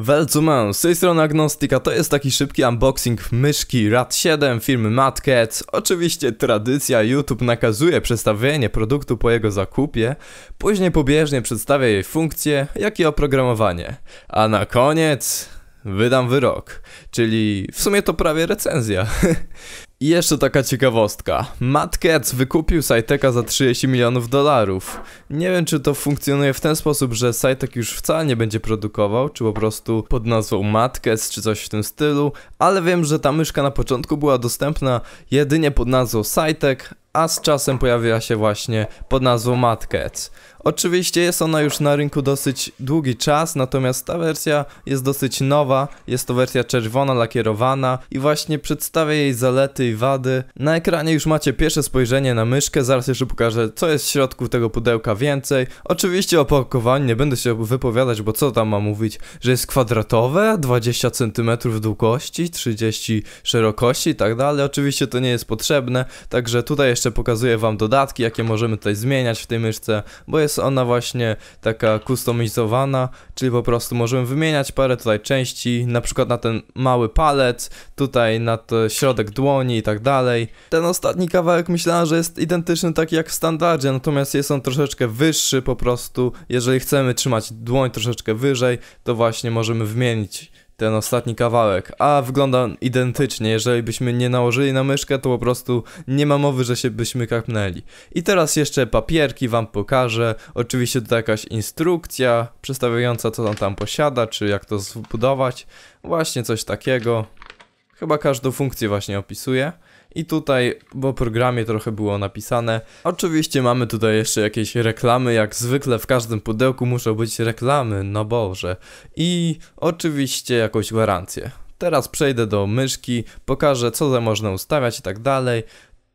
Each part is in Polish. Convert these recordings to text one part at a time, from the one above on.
Welcome, z tej strony Agnostika, to jest taki szybki unboxing myszki RAD 7 firmy MadCats. Oczywiście tradycja, YouTube nakazuje przedstawienie produktu po jego zakupie, później pobieżnie przedstawia jej funkcje, jak i oprogramowanie. A na koniec wydam wyrok, czyli w sumie to prawie recenzja. I jeszcze taka ciekawostka. Cats wykupił Sajteka za 30 milionów dolarów. Nie wiem, czy to funkcjonuje w ten sposób, że Sajtek już wcale nie będzie produkował, czy po prostu pod nazwą Cats, czy coś w tym stylu, ale wiem, że ta myszka na początku była dostępna jedynie pod nazwą Sajtek, a z czasem pojawiła się właśnie pod nazwą Mad Cats. Oczywiście jest ona już na rynku dosyć długi czas, natomiast ta wersja jest dosyć nowa, jest to wersja czerwona, lakierowana i właśnie przedstawia jej zalety i wady. Na ekranie już macie pierwsze spojrzenie na myszkę, zaraz jeszcze pokażę co jest w środku tego pudełka więcej. Oczywiście o opakowaniu nie będę się wypowiadać, bo co tam ma mówić, że jest kwadratowe, 20 cm długości, 30 szerokości i tak dalej. Oczywiście to nie jest potrzebne, także tutaj jeszcze pokazuję wam dodatki, jakie możemy tutaj zmieniać w tej myszce, bo jest ona właśnie taka kustomizowana, czyli po prostu możemy wymieniać parę tutaj części, na przykład na ten mały palec, tutaj na środek dłoni i tak dalej. Ten ostatni kawałek myślałem, że jest identyczny taki jak w standardzie, natomiast jest on troszeczkę wyższy po prostu. Jeżeli chcemy trzymać dłoń troszeczkę wyżej, to właśnie możemy wymienić ten ostatni kawałek, a wygląda identycznie, jeżeli byśmy nie nałożyli na myszkę, to po prostu nie ma mowy, że się byśmy kapnęli. I teraz jeszcze papierki wam pokażę, oczywiście to jakaś instrukcja przedstawiająca co on tam posiada, czy jak to zbudować, właśnie coś takiego. Chyba każdą funkcję właśnie opisuje. I tutaj w programie trochę było napisane. Oczywiście mamy tutaj jeszcze jakieś reklamy, jak zwykle w każdym pudełku muszą być reklamy, no boże. I oczywiście jakąś gwarancję. Teraz przejdę do myszki, pokażę co można ustawiać i tak dalej.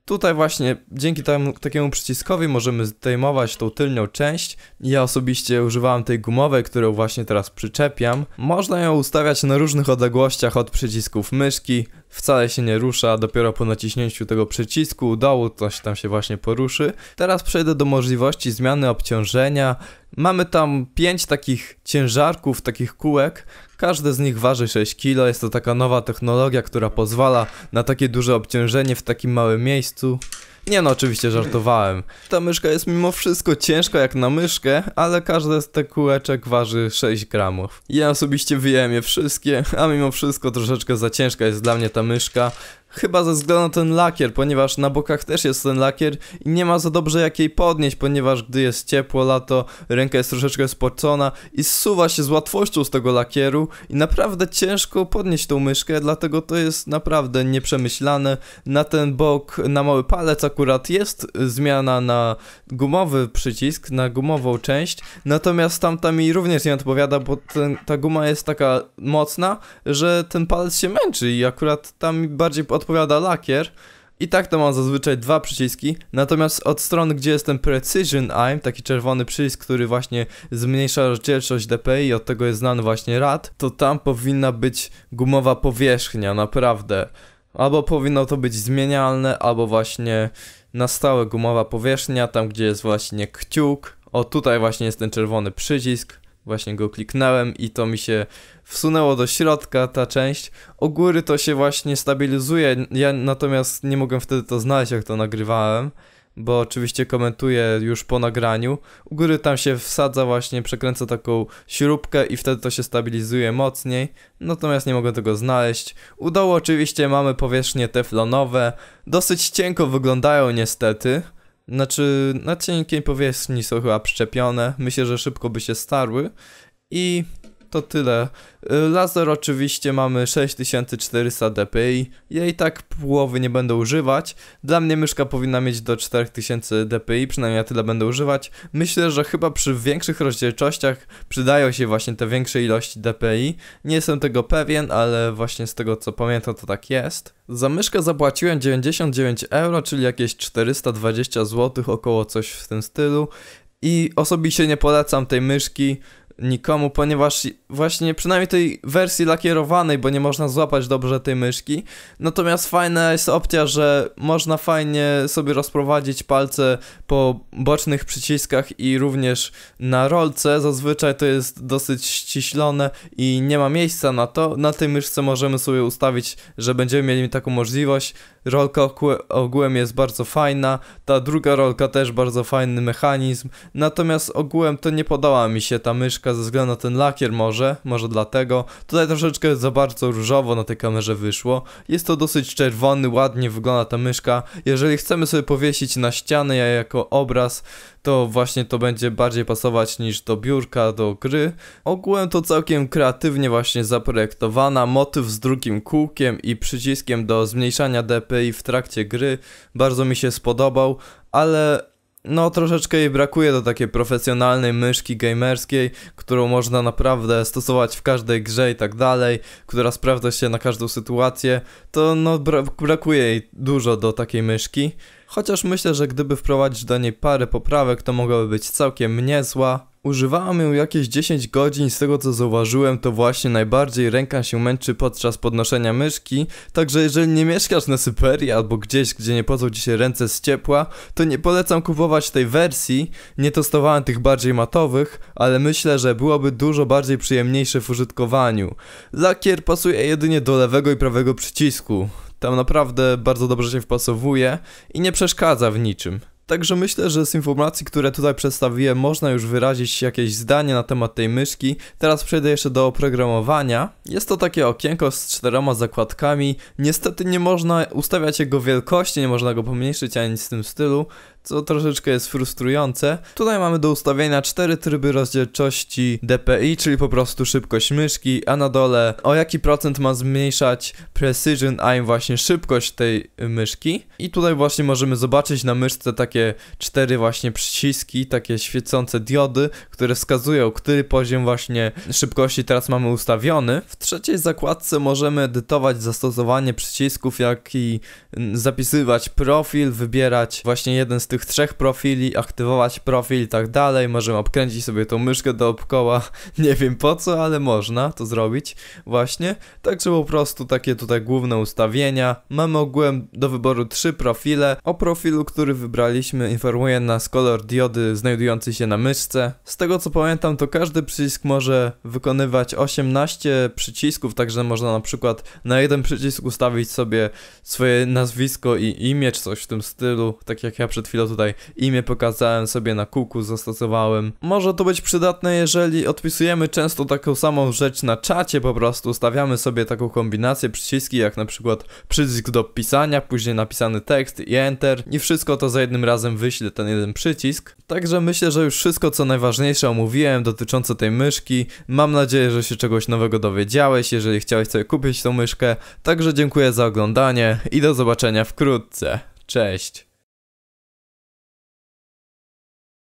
Tutaj właśnie dzięki temu, takiemu przyciskowi możemy zdejmować tą tylnią część. Ja osobiście używałem tej gumowej, którą właśnie teraz przyczepiam. Można ją ustawiać na różnych odległościach od przycisków myszki. Wcale się nie rusza, dopiero po naciśnięciu tego przycisku u dołu coś tam się właśnie poruszy. Teraz przejdę do możliwości zmiany obciążenia. Mamy tam 5 takich ciężarków, takich kółek. Każde z nich waży 6 kg. Jest to taka nowa technologia, która pozwala na takie duże obciążenie w takim małym miejscu. Nie no, oczywiście żartowałem. Ta myszka jest mimo wszystko ciężka jak na myszkę, ale każde z tych kółeczek waży 6 gramów. Ja osobiście wyjąłem je wszystkie, a mimo wszystko troszeczkę za ciężka jest dla mnie ta myszka. Chyba ze względu na ten lakier, ponieważ na bokach też jest ten lakier i nie ma za dobrze jak jej podnieść, ponieważ gdy jest ciepło, lato, ręka jest troszeczkę spocona i zsuwa się z łatwością z tego lakieru i naprawdę ciężko podnieść tą myszkę, dlatego to jest naprawdę nieprzemyślane. Na ten bok, na mały palec akurat jest zmiana na gumowy przycisk, na gumową część, natomiast tamta mi również nie odpowiada, bo ten, ta guma jest taka mocna, że ten palec się męczy i akurat tam mi bardziej odpowiada lakier. I tak to mam zazwyczaj dwa przyciski, natomiast od strony, gdzie jest ten Precision Aim, taki czerwony przycisk, który właśnie zmniejsza rozdzielczość DPI, od tego jest znany właśnie RAD, to tam powinna być gumowa powierzchnia, naprawdę. Albo powinno to być zmienialne, albo właśnie na stałe gumowa powierzchnia, tam gdzie jest właśnie kciuk. O, tutaj właśnie jest ten czerwony przycisk, Właśnie go kliknąłem i to mi się wsunęło do środka ta część. U góry to się właśnie stabilizuje, ja natomiast nie mogłem wtedy to znaleźć jak to nagrywałem, bo oczywiście komentuję już po nagraniu. U góry tam się wsadza właśnie, przekręca taką śrubkę i wtedy to się stabilizuje mocniej, natomiast nie mogę tego znaleźć. Udało oczywiście mamy powierzchnie teflonowe, dosyć cienko wyglądają niestety, znaczy, na cienkiej powierzchni są chyba przyczepione. Myślę, że szybko by się starły. I to tyle. Y, laser oczywiście mamy 6400 dpi. Ja i tak połowy nie będę używać. Dla mnie myszka powinna mieć do 4000 dpi, przynajmniej ja tyle będę używać. Myślę, że chyba przy większych rozdzielczościach przydają się właśnie te większe ilości dpi. Nie jestem tego pewien, ale właśnie z tego co pamiętam to tak jest. Za myszkę zapłaciłem 99 euro, czyli jakieś 420 zł, około coś w tym stylu. I osobiście nie polecam tej myszki nikomu, ponieważ właśnie przynajmniej tej wersji lakierowanej, bo nie można złapać dobrze tej myszki. Natomiast fajna jest opcja, że można fajnie sobie rozprowadzić palce po bocznych przyciskach i również na rolce. Zazwyczaj to jest dosyć ściślone i nie ma miejsca na to. Na tej myszce możemy sobie ustawić, że będziemy mieli taką możliwość. Rolka ogółem jest bardzo fajna, ta druga rolka też bardzo fajny mechanizm, natomiast ogółem to nie podała mi się ta myszka ze względu na ten lakier może, może dlatego. Tutaj troszeczkę za bardzo różowo na tej kamerze wyszło, jest to dosyć czerwony, ładnie wygląda ta myszka. Jeżeli chcemy sobie powiesić na ścianę jako obraz, to właśnie to będzie bardziej pasować niż do biurka, do gry. Ogółem to całkiem kreatywnie właśnie zaprojektowana, motyw z drugim kółkiem i przyciskiem do zmniejszania DPI w trakcie gry bardzo mi się spodobał, ale no troszeczkę jej brakuje do takiej profesjonalnej myszki gamerskiej, którą można naprawdę stosować w każdej grze i tak dalej, która sprawdza się na każdą sytuację, to no bra brakuje jej dużo do takiej myszki. Chociaż myślę, że gdyby wprowadzić do niej parę poprawek, to mogłaby być całkiem niezła. Używałam ją jakieś 10 godzin, z tego co zauważyłem, to właśnie najbardziej ręka się męczy podczas podnoszenia myszki, także jeżeli nie mieszkasz na Syberii albo gdzieś, gdzie nie podzą ci się ręce z ciepła, to nie polecam kupować tej wersji, nie testowałem tych bardziej matowych, ale myślę, że byłoby dużo bardziej przyjemniejsze w użytkowaniu. Lakier pasuje jedynie do lewego i prawego przycisku, tam naprawdę bardzo dobrze się wpasowuje i nie przeszkadza w niczym. Także myślę, że z informacji, które tutaj przedstawiłem, można już wyrazić jakieś zdanie na temat tej myszki. Teraz przejdę jeszcze do oprogramowania. Jest to takie okienko z czterema zakładkami. Niestety nie można ustawiać jego wielkości, nie można go pomniejszyć ani nic w tym stylu co troszeczkę jest frustrujące. Tutaj mamy do ustawienia cztery tryby rozdzielczości DPI, czyli po prostu szybkość myszki, a na dole o jaki procent ma zmniejszać precision aim, właśnie szybkość tej myszki. I tutaj właśnie możemy zobaczyć na myszce takie cztery właśnie przyciski, takie świecące diody, które wskazują, który poziom właśnie szybkości teraz mamy ustawiony. W trzeciej zakładce możemy edytować zastosowanie przycisków, jak i zapisywać profil, wybierać właśnie jeden z tych trzech profili, aktywować profil i tak dalej, możemy obkręcić sobie tą myszkę dookoła, nie wiem po co, ale można to zrobić właśnie, także po prostu takie tutaj główne ustawienia, mamy ogółem do wyboru trzy profile, o profilu, który wybraliśmy informuje nas kolor diody znajdujący się na myszce, z tego co pamiętam to każdy przycisk może wykonywać 18 przycisków, także można na przykład na jeden przycisk ustawić sobie swoje nazwisko i imię, czy coś w tym stylu, tak jak ja przed chwilą tutaj imię pokazałem sobie na kółku, zastosowałem. Może to być przydatne, jeżeli odpisujemy często taką samą rzecz na czacie, po prostu ustawiamy sobie taką kombinację przyciski, jak na przykład przycisk do pisania, później napisany tekst i enter i wszystko to za jednym razem wyśle ten jeden przycisk. Także myślę, że już wszystko co najważniejsze omówiłem dotyczące tej myszki. Mam nadzieję, że się czegoś nowego dowiedziałeś, jeżeli chciałeś sobie kupić tą myszkę. Także dziękuję za oglądanie i do zobaczenia wkrótce. Cześć!